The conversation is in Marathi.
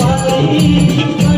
वारी